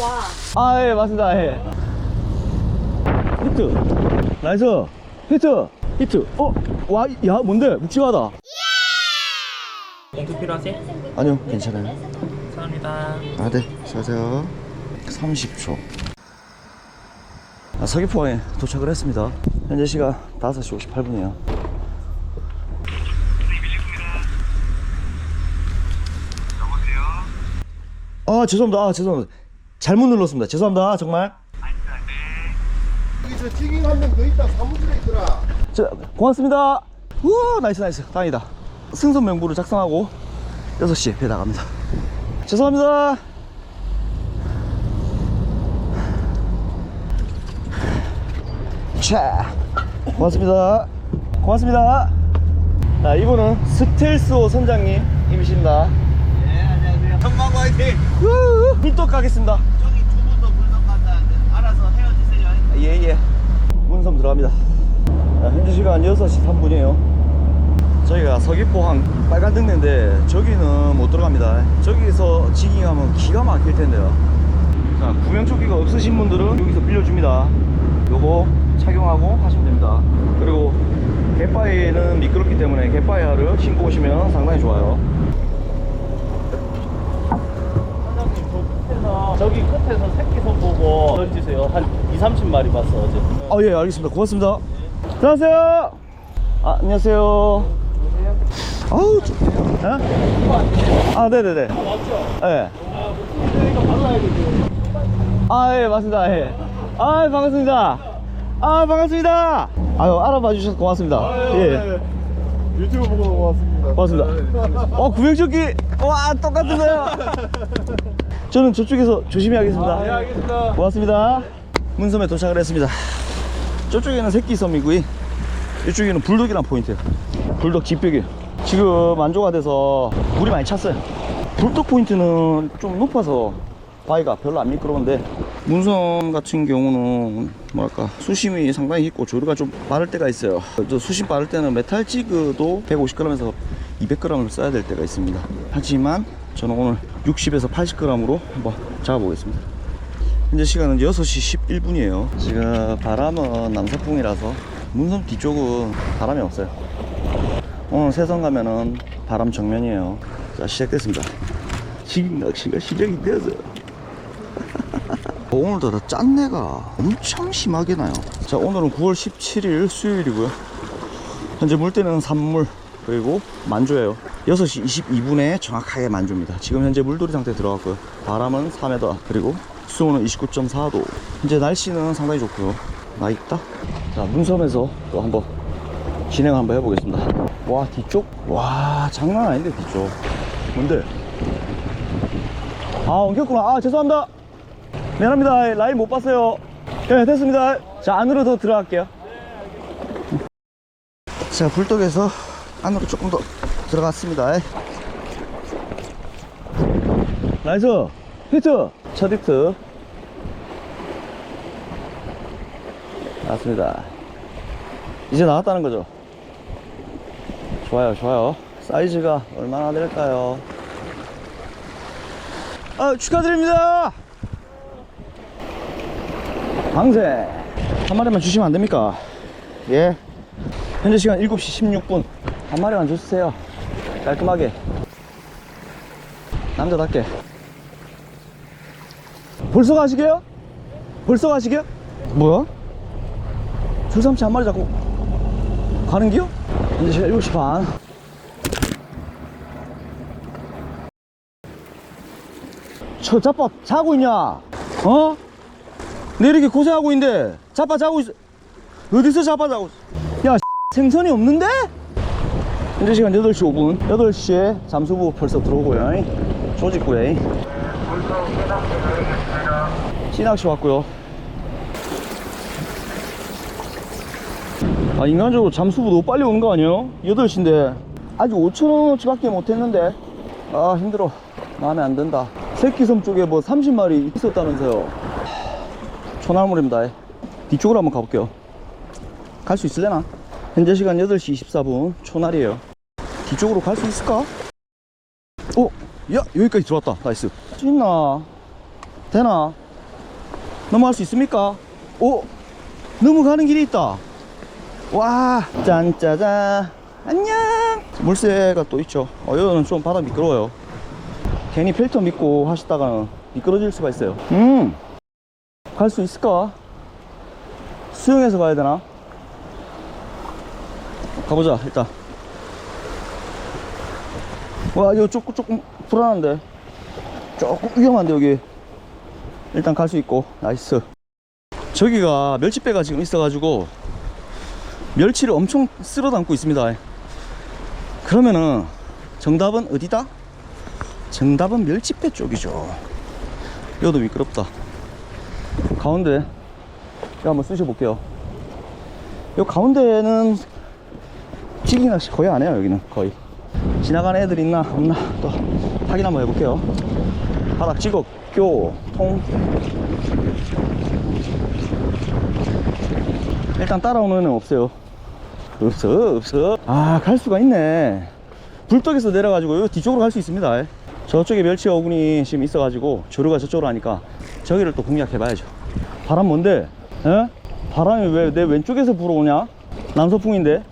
와. 아, 예, 맞습니다. 예. 히트. 나이스. 히트. 히트. 어? 와, 야, 뭔데? 묵직하다. 공투 필요하세요? 아니요, 괜찮아요. 감사합니다. 아, 네. 수고하세요. 30초. 아, 서귀포에 도착을 했습니다. 현재 시간 5시 58분이에요. 아, 죄송합니다. 아, 죄송합니다. 잘못 눌렀습니다. 죄송합니다. 정말. 여기 저 튀김 한명더 있다 사무실에 있더라 자, 고맙습니다. 우와, 나이스, 나이스. 다행이다. 승선 명부를 작성하고 6시에 배 나갑니다. 죄송합니다. 자, 고맙습니다. 고맙습니다. 자, 이분은 스텔스호 선장님이십니다. 네 안녕하세요 청망고 화이팅 후, 꿀떡 가겠습니다. 저기 두 분도 물건 갖다 알아서 예, 예. 문섬 들어갑니다. 자, 현재 시간 6시 3분이에요. 저희가 서귀포항 빨간 등대인데 저기는 못 들어갑니다. 저기서 지깅하면 기가 막힐 텐데요. 자, 구명조끼가 없으신 분들은 여기서 빌려줍니다. 요거 착용하고 하시면 됩니다. 그리고 갯바위는 미끄럽기 때문에 갯바위화를 신고 오시면 상당히 좋아요. 저기 끝에서 새끼손 보고 던지세요. 한 2, 30마리 봤어, 어제. 아, 예, 알겠습니다. 고맙습니다. 안녕하세요. 아, 안녕하세요. 아우, 저, 예? 아, 네네네. 예. 되죠. 아, 예, 맞습니다. 예. 아, 반갑습니다. 아, 반갑습니다. 아유, 알아봐 주셔서 고맙습니다. 예. 유튜브 보고 왔습니다 고맙습니다. 어, 구명조끼. 와, 똑같은 거요. 저는 저쪽에서 조심히 하겠습니다. 네, 알겠습니다. 고맙습니다. 문섬에 도착을 했습니다. 저쪽에는 새끼섬이고요. 이쪽에는 불독이란 포인트예요. 불독 집벽이에요. 지금 만조가 돼서 물이 많이 찼어요. 불독 포인트는 좀 높아서 바위가 별로 안 미끄러운데 문섬 같은 경우는 뭐랄까 수심이 상당히 깊고 조류가 좀 빠를 때가 있어요. 저 수심 빠를 때는 메탈 지그도 150g에서 200g을 써야 될 때가 있습니다. 하지만 저는 오늘 60에서 80g으로 한번 잡아보겠습니다. 현재 시간은 6시 11분이에요. 지금 바람은 남서풍이라서 문섬 뒤쪽은 바람이 없어요. 오늘 세선 가면은 바람 정면이에요. 자, 시작됐습니다. 지금 낚시가 시작이 되어서. 오늘도 다 짠내가 엄청 심하게 나요. 자, 오늘은 9월 17일 수요일이고요. 현재 물때는 산물 그리고 만조예요 6시 22분에 정확하게 만조입니다 지금 현재 물돌이 상태에 들어갔고요 바람은 3m 그리고 수온은 29.4도. 현재 날씨는 상당히 좋고요. 나 있다? 자 문섬에서 또 한번 진행 한번 해보겠습니다. 와 뒤쪽? 와 장난 아닌데 뒤쪽. 뭔데? 아 엉켰구나. 아 죄송합니다. 미안합니다. 라인 못 봤어요. 네 됐습니다. 자 안으로 더 들어갈게요. 자 불독에서 안으로 조금 더 들어갔습니다. 나이스. 히트. 첫 히트 나왔습니다. 이제 나왔다는 거죠? 좋아요 좋아요. 사이즈가 얼마나 될까요? 아 축하드립니다! 방생 한 마리만 주시면 안 됩니까? 예. 현재 시간 7시 16분. 한 마리만 주세요. 깔끔하게. 남자답게. 벌써 가시게요? 벌써 가시게요? 뭐야? 줄삼치 한 마리 잡고 가는 기요? 현재 시간 7시 반 저 자빠 자고 있냐? 어? 내 이렇게 고생하고 있는데 자빠 자고 있어 어디서 자빠 자고 있어 야 생선이 없는데? 현재 시간 8시 5분 8시에 잠수부 벌써 들어오고요 조직구에 씨낚시 왔고요 아 인간적으로 잠수부 너무 빨리 오는 거 아니에요? 8시인데 아직 5천원어치 밖에 못했는데 아 힘들어 마음에 안 든다 새끼섬 쪽에 뭐 30마리 있었다면서요 초날물입니다 뒤쪽으로 한번 가볼게요 갈 수 있을래나? 현재 시간 8시 24분 초날이에요 뒤쪽으로 갈 수 있을까? 어? 야 여기까지 들어왔다 나이스 있나? 되나? 넘어갈 수 있습니까? 오! 넘어가는 길이 있다. 와, 짠짜잔. 안녕! 물새가 또 있죠. 어, 여기는 좀 바다 미끄러워요. 괜히 필터 믿고 하시다가는 미끄러질 수가 있어요. 음! 갈 수 있을까? 수영해서 가야 되나? 가보자, 일단. 와, 이거 조금, 조금 불안한데. 조금 위험한데, 여기. 일단 갈 수 있고, 나이스. 저기가 멸치배가 지금 있어가지고, 멸치를 엄청 쓸어 담고 있습니다. 그러면은, 정답은 어디다? 정답은 멸치배 쪽이죠. 여기도 미끄럽다. 가운데, 제가 한번 쑤셔 볼게요. 요 가운데는 찌개 낚시 거의 안 해요, 여기는 거의. 지나가는 애들 있나 없나 또 확인 한번 해볼게요. 바닥 찍어 교, 통. 일단 따라오는 애는 없어요. 없어, 없어. 아, 갈 수가 있네. 불떡에서 내려가지고 요 뒤쪽으로 갈 수 있습니다. 저쪽에 멸치 어군이 지금 있어가지고 조류가 저쪽으로 하니까 저기를 또 공략해 봐야죠. 바람 뭔데? 에? 바람이 왜 내 왼쪽에서 불어오냐? 남서풍인데?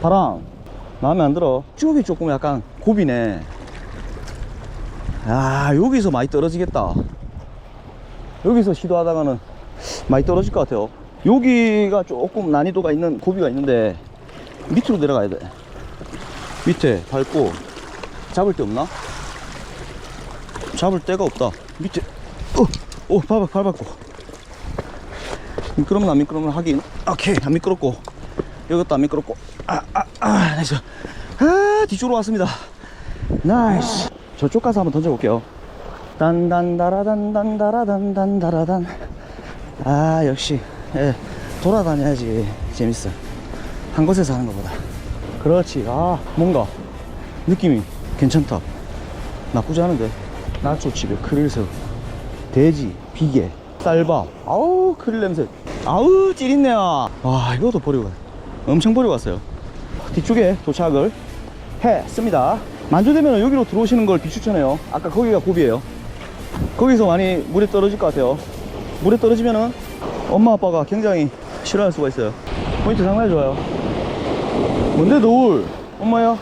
바람 마음에 안 들어 쪽이 조금 약간 고비네 아 여기서 많이 떨어지겠다 여기서 시도하다가는 많이 떨어질 것 같아요 여기가 조금 난이도가 있는 고비가 있는데 밑으로 내려가야 돼. 밑에 밟고 잡을 데 없나? 잡을 데가 없다. 밑에. 어, 오 밟아 밟았고. 미끄러면 안 미끄러면 하긴. 오케이 안 미끄럽고. 이것도 안 미끄럽고. 아아 아 나이스. 아 뒤쪽으로 왔습니다. 나이스. 저쪽 가서 한번 던져볼게요. 단단다라단단다라단단다라단. 아 역시. 예, 돌아다녀야지. 재밌어 한 곳에서 하는 것보다. 그렇지. 아 뭔가 느낌이 괜찮다. 나쁘지 않은데. 나초집에 크릴새우 돼지 비계 쌀밥. 아우 크릴 냄새. 아우 찌릿네요. 와 이것도 버리고 가 엄청 버리고 왔어요. 뒤쪽에 도착을 했습니다. 만조되면 여기로 들어오시는 걸 비추천해요. 아까 거기가 고비예요. 거기서 많이 물에 떨어질 것 같아요. 물에 떨어지면은 엄마 아빠가 굉장히 싫어할 수가 있어요. 포인트 상당히 좋아요 뭔데 노을? 엄마야?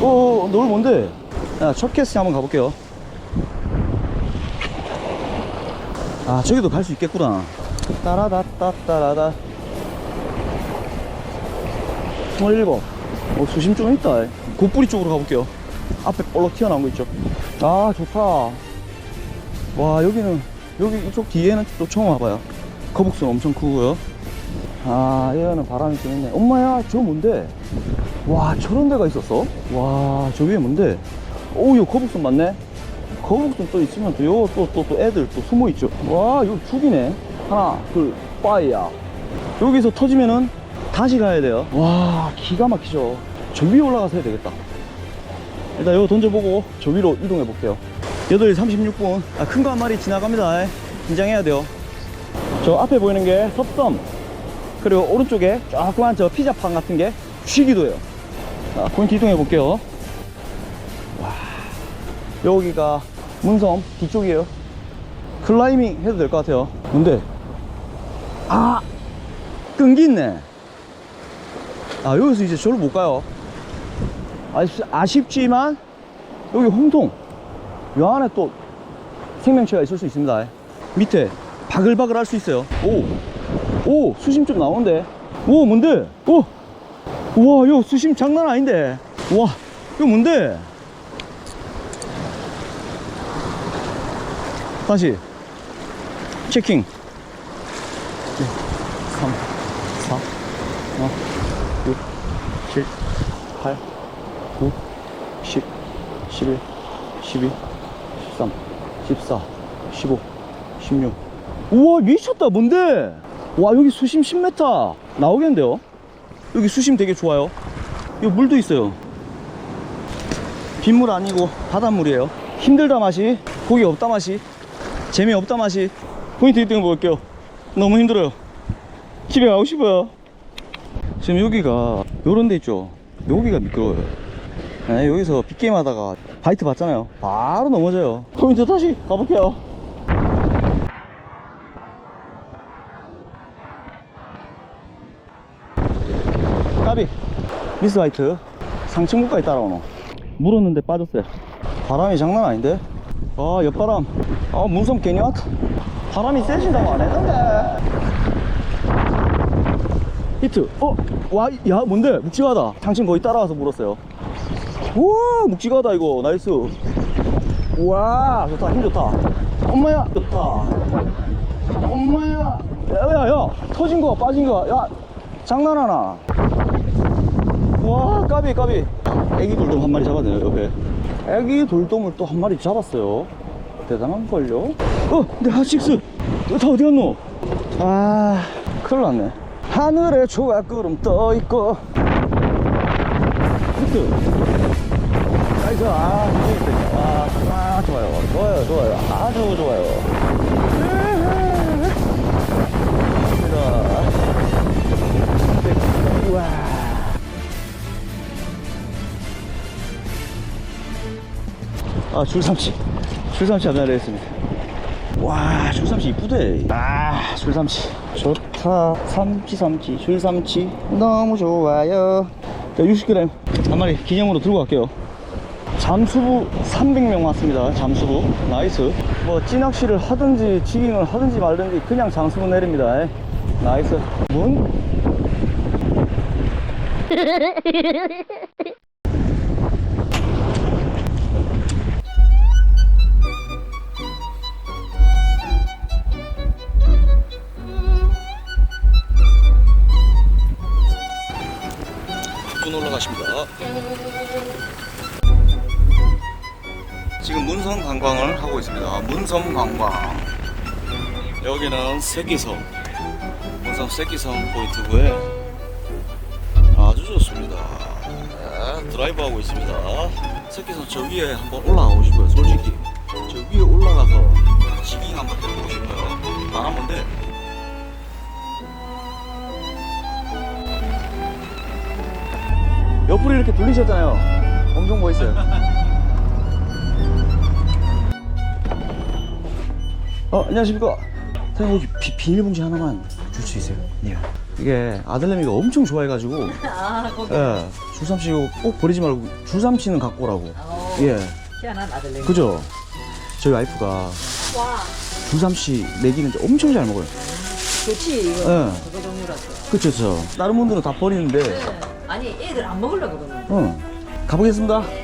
어 노을 뭔데? 야첫 캐스팅 한번 가볼게요. 아 저기도 갈 수 있겠구나. 따라다따따라다. 27 어, 수심 좀 있다. 곱뿌리 쪽으로 가볼게요. 앞에 볼록 튀어나온 거 있죠? 아 좋다. 와 여기는 여기 이쪽 뒤에는 또 처음 와봐요. 거북선 엄청 크고요 아 얘는 바람이 좀 있네. 엄마야 저 뭔데? 와 저런 데가 있었어? 와 저 위에 뭔데? 오 이거 거북선 맞네? 거북선 또 있으면 또 요 또 또 또 애들 또 숨어 있죠. 와 이거 죽이네. 하나 둘 빠이야. 여기서 터지면은 다시 가야 돼요. 와 기가 막히죠. 저 위에 올라가서 해야 되겠다. 일단 이거 던져보고 저 위로 이동해 볼게요. 8시 36분. 아, 큰 거 한 마리 지나갑니다. 긴장해야 돼요. 저 앞에 보이는 게 섭섬 그리고 오른쪽에 조그만 저 피자판 같은 게 쉬기도 해요. 자 포인트 이동해 볼게요. 와 여기가 문섬 뒤쪽이에요. 클라이밍 해도 될 것 같아요. 근데 아 끈기 있네. 아 여기서 이제 저를 못 가요. 아쉽, 아쉽지만 여기 홍통 요 안에 또 생명체가 있을 수 있습니다. 밑에 바글바글 할 수 있어요. 오! 오! 수심 좀 나오는데 오 뭔데? 오! 우와 이거 수심 장난 아닌데 와 이거 뭔데? 다시 체킹 3 4 5 6 7 8 9 10 11 12 13 14 15 16 우와 미쳤다 뭔데 와 여기 수심 10m 나오겠는데요? 여기 수심 되게 좋아요. 여기 물도 있어요. 빗물 아니고 바닷물이에요. 힘들다 맛이. 고기 없다 맛이. 재미없다 맛이. 포인트 1등 볼게요. 너무 힘들어요. 집에 가고 싶어요. 지금 여기가 요런 데 있죠? 여기가 미끄러워요. 네, 여기서 빅게임 하다가 바이트 받잖아요. 바로 넘어져요. 포인트 다시 가볼게요 까비 미스 화이트. 상층부까지 따라오노. 물었는데 빠졌어요. 바람이 장난 아닌데? 아 옆바람. 아 문섬 괜히 왔다 바람이 세진다고 안 했는데. 히트. 어 와 야 뭔데? 묵직하다. 상층 거의 따라와서 물었어요. 우와 묵직하다 이거. 나이스. 우와 좋다. 힘 좋다. 엄마야. 좋다. 엄마야. 야야야. 터진 거 빠진 거야 장난하나 와 까비 까비. 애기 돌돔 한 마리 잡았네요 옆에. 애기 돌돔을 또 한 마리 잡았어요. 대단한걸요? 어 근데 핫식스. 다 어디 갔노? 아 큰일 났네. 하늘에 조각구름 떠있고. 히트. 나이스. 아, 아 좋아요. 좋아요 좋아요. 아주 좋아요 아 줄삼치. 줄삼치 하나 했습니다. 와 줄삼치 이쁘대. 아 줄삼치. 좋다. 삼치 삼치. 줄삼치. 너무 좋아요. 자 60g 한 마리 기념으로 들고 갈게요. 잠수부 300명 왔습니다. 잠수부. 나이스. 뭐 찌낚시를 하든지 지깅을 하든지 말든지 그냥 잠수부 내립니다. 에. 나이스. 문문 지금 문섬 관광을 하고 있습니다. 문섬 관광. 여기는 새끼섬. 문섬 새끼섬 포인트고에 아주 좋습니다. 네, 드라이브 하고 있습니다. 새끼섬 저 위에 한번 올라가고 싶어요. 솔직히 저 위에 올라가서 지깅 한번 해보고 싶어요. 바람인데 옆으로 이렇게 돌리셨잖아요. 엄청 멋있어요. 어, 안녕하십니까. 사장님, 혹시 비, 비닐봉지 하나만 줄 수 있어요? 네. 이게 아들내미가 엄청 좋아해가지고, 아, 거기 예, 줄삼치 이거 꼭 버리지 말고, 줄삼치는 갖고 오라고. 어, 예, 희한한 아들내. 그죠? 저희 와이프가 와, 줄삼치 내기는 엄청 잘 먹어요. 좋지 이거. 예. 그거 종류라서. 그쵸, 그쵸. 다른 분들은 다 버리는데, 네. 아니 애들 안 먹으려고 그러는. 응. 가보겠습니다. 네.